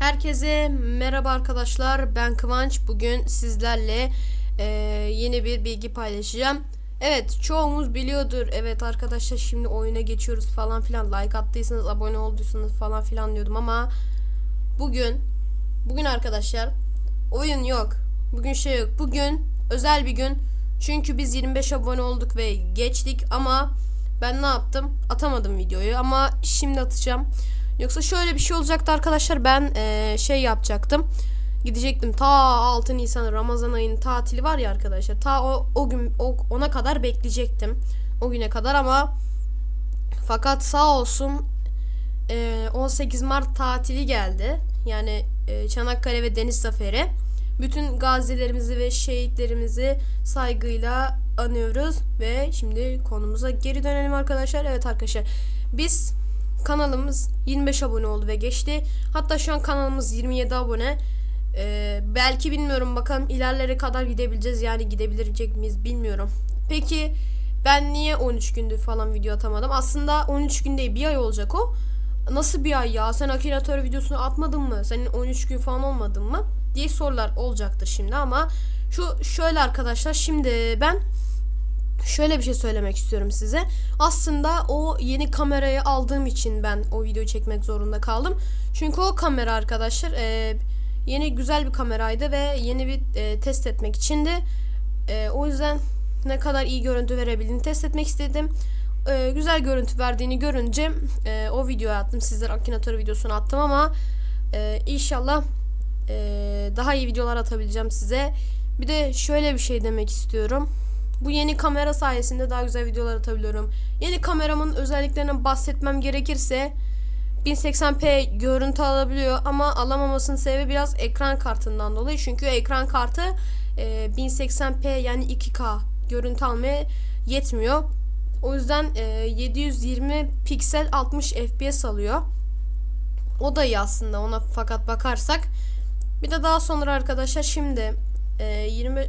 Herkese merhaba arkadaşlar. Ben Kıvanç. Bugün sizlerle eee, yeni bir bilgi paylaşacağım. Evet, çoğumuz biliyordur. Evet arkadaşlar şimdi oyuna geçiyoruz falan filan. Like attıysanız, abone olduysanız falan filan diyordum ama bugün bugün arkadaşlar oyun yok. Bugün şey yok. Bugün özel bir gün. Çünkü biz 25 abone olduk ve geçtik ama ben ne yaptım? Atamadım videoyu ama şimdi atacağım. Yoksa şöyle bir şey olacaktı arkadaşlar. Ben eee, şey yapacaktım. Gidecektim ta 6 Nisan Ramazan ayının tatili var ya arkadaşlar. Ta o, o gün o, ona kadar bekleyecektim. O güne kadar ama fakat sağ olsun eee, 18 Mart tatili geldi. Yani eee, Çanakkale ve Deniz Zaferi. Bütün gazilerimizi ve şehitlerimizi saygıyla anıyoruz ve şimdi konumuza geri dönelim arkadaşlar. Evet arkadaşlar biz kanalımız 25 abone oldu ve geçti. Hatta şu an kanalımız 27 abone. Ee, belki bilmiyorum bakalım ilerlere kadar gidebileceğiz yani gidebilecek miyiz bilmiyorum. Peki ben niye 13 gündür falan video atamadım? Aslında 13 gün değil bir ay olacak o. Nasıl bir ay ya? Sen Akinator videosunu atmadın mı? Senin 13 gün falan olmadın mı? diye sorular olacaktır şimdi ama şu şöyle arkadaşlar şimdi ben şöyle bir şey söylemek istiyorum size. Aslında o yeni kamerayı aldığım için ben o videoyu çekmek zorunda kaldım. Çünkü o kamera arkadaşlar e, yeni güzel bir kameraydı ve yeni bir e, test etmek içindi. E, o yüzden ne kadar iyi görüntü verebildiğini test etmek istedim. E, güzel görüntü verdiğini görünce e, o videoyu attım. Sizlere Akinator videosunu attım ama e, inşallah e, daha iyi videolar atabileceğim size. Bir de şöyle bir şey demek istiyorum. Bu yeni kamera sayesinde daha güzel videolar atabiliyorum. Yeni kameramın özelliklerinden bahsetmem gerekirse 1080p görüntü alabiliyor ama alamamasının sebebi biraz ekran kartından dolayı. Çünkü ekran kartı e, 1080p yani 2K görüntü almaya yetmiyor. O yüzden e, 720 piksel 60 fps alıyor. O da iyi aslında ona fakat bakarsak. Bir de daha sonra arkadaşlar şimdi e, 20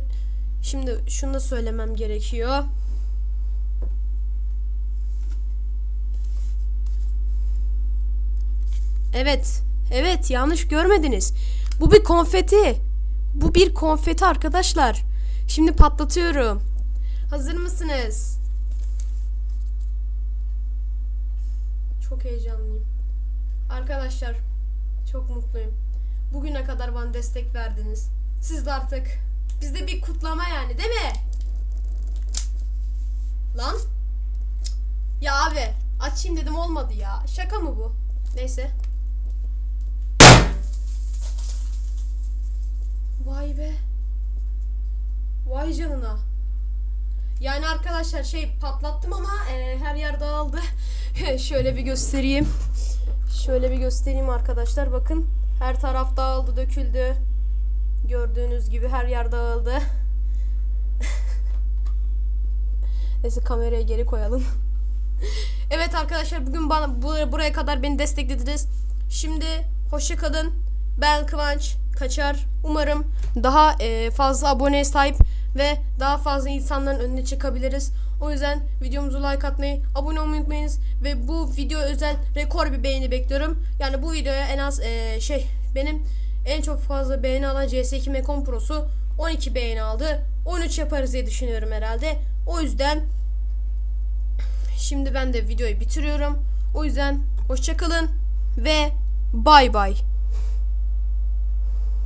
şimdi şunu da söylemem gerekiyor. Evet. Evet yanlış görmediniz. Bu bir konfeti. Bu bir konfeti arkadaşlar. Şimdi patlatıyorum. Hazır mısınız? Çok heyecanlıyım. Arkadaşlar çok mutluyum. Bugüne kadar bana destek verdiniz. Siz de artık bizde bir kutlama yani değil mi? Lan. Ya abi açayım dedim olmadı ya. Şaka mı bu? Neyse. Vay be. Vay canına. Yani arkadaşlar şey patlattım ama e, her yer dağıldı. Şöyle bir göstereyim. Şöyle bir göstereyim arkadaşlar bakın. Her taraf dağıldı, döküldü. Gördüğünüz gibi her yer dağıldı. Neyse kamerayı geri koyalım. evet arkadaşlar bugün bana bu- buraya kadar beni desteklediniz. Şimdi hoşça kalın. Ben Kıvanç Kaçar. Umarım daha e, fazla aboneye sahip ve daha fazla insanların önüne çıkabiliriz. O yüzden videomuzu like atmayı, abone olmayı unutmayınız ve bu video özel rekor bir beğeni bekliyorum. Yani bu videoya en az e, şey benim en çok fazla beğeni alan CS2 Mekon Pro'su 12 beğeni aldı. 13 yaparız diye düşünüyorum herhalde. O yüzden şimdi ben de videoyu bitiriyorum. O yüzden hoşçakalın ve bay bay.